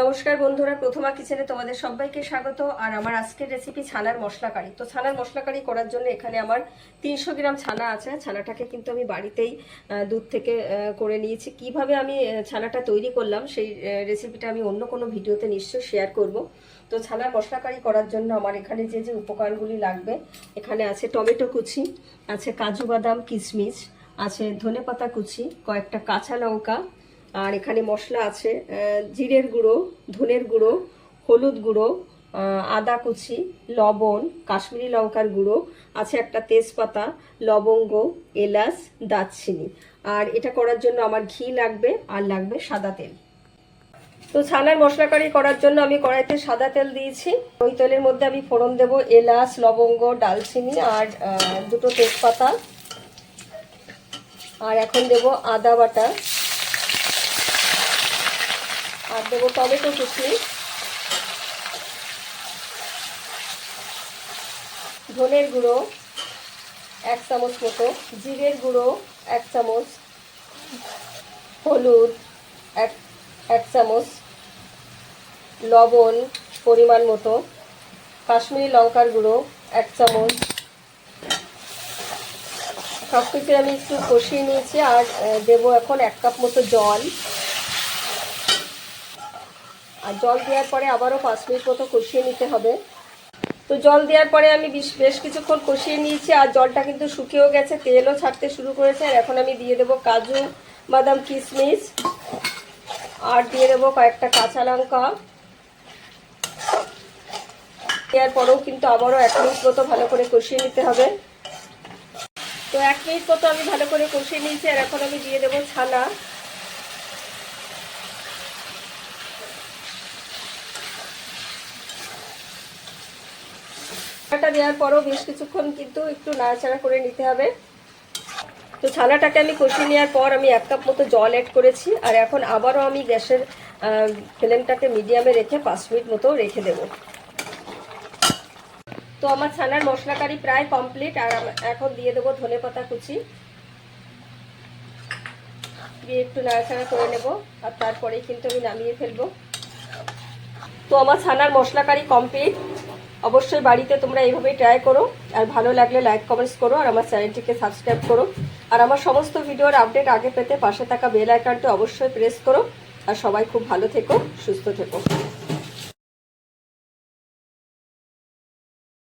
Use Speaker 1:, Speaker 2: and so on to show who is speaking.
Speaker 1: নমস্কার বন্ধুরা, প্রথমা কিচেনে তোমাদের সবাইকে স্বাগত। আর আমার আজকের রেসিপি ছানার মশলা কারি। তো ছানার মশলা কারি করার জন্য এখানে আমার তিনশো গ্রাম ছানা আছে। ছানাটাকে কিন্তু আমি বাড়িতেই দুধ থেকে করে নিয়েছি। কীভাবে আমি ছানাটা তৈরি করলাম সেই রেসিপিটা আমি অন্য কোনো ভিডিওতে নিশ্চয়ই শেয়ার করব। তো ছানার মশলা কারি করার জন্য আমার এখানে যে যে উপকরণগুলি লাগবে, এখানে আছে টমেটো কুচি, আছে কাজু বাদাম কিশমিশ, আছে ধনেপাতা কুচি, কয়েকটা কাঁচা লঙ্কা আর এখানে মশলা আছে জিরের গুঁড়ো, ধনের গুঁড়ো, হলুদ গুঁড়ো আদা কুচি, লবণ, কাশ্মীরি লঙ্কার গুঁড়ো, আছে একটা তেজপাতা, লবঙ্গ, এলাচ, দারচিনি। আর এটা করার জন্য আমার ঘি লাগবে, আর লাগবে সাদা তেল। তো ছানার মশলা কারি করার জন্য আমি কড়াইতে সাদা তেল দিয়েছি। ওই তেলের মধ্যে আমি ফোড়ন দেব এলাচ, লবঙ্গ, ডালচিনি আর দুটো তেজপাতা। আর এখন দেব আদা বাটা। আর দেবো টমেটো কুচি ধনের গুঁড়ো, এক চামচ মতো। জিরের গুঁড়ো, এক চামচ। হলুদ, এক এক চামচ। লবণ পরিমাণ মতো। কাশ্মীরি লঙ্কার গুঁড়ো, এক চামচ। সব কিছু আমি একটু কষিয়ে নিয়েছি আর দেবো এখন এক কাপ মতো জল। আর জল দেওয়ার পরে আবারও পাঁচ মিনিট মতো কষিয়ে নিতে হবে। তো জল দেওয়ার পরে আমি বেশ কিছুক্ষণ কষিয়ে নিয়েছি আর জলটা কিন্তু শুকিয়েও গেছে, তেলও ছাড়তে শুরু করেছে। আর এখন আমি দিয়ে দেবো কাজু, বাদাম, কিশমিশ আর দিয়ে দেবো কয়েকটা কাঁচা লঙ্কা। দেওয়ার পরেও কিন্তু আবারও এক মিনিট মতো ভালো করে কষিয়ে নিতে হবে। তো এক মিনিট মতো আমি ভালো করে কষিয়ে নিয়েছি আর এখন আমি দিয়ে দেবো ছানা। ছানাটা দেওয়ার পরও বেশ কিছুক্ষণ কিন্তু একটু নাড়াচাড়া করে নিতে হবে। তো ছানাটাকে আমি কষিয়ে নেওয়ার পর আমি এক কাপ মতো জল অ্যাড করেছি আর এখন আবারও আমি গ্যাসের ফ্লেমটাকে মিডিয়ামে রেখে পাঁচ মিনিট মতো রেখে দেব। তো আমার ছানার মশলাকারি প্রায় কমপ্লিট আর এখন দিয়ে দেবো ধনে পাতা কুচি। দিয়ে একটু নাড়াচাড়া করে নেব আর তারপরেই কিন্তু আমি নামিয়ে ফেলব। তো আমার ছানার মশলাকারি কমপ্লিট অবশ্যই বাড়িতে তোমরা এইভাবেই ট্রাই করো। আর ভালো লাগলে লাইক কমেন্টস করো আর আমার চ্যানেলটিকে সাবস্ক্রাইব করো। আর আমার সমস্ত ভিডিওর আপডেট আগে পেতে পাশে থাকা বেল আইকনটি অবশ্যই প্রেস করো। আর সবাই খুব ভালো থেকো, সুস্থ থেকো।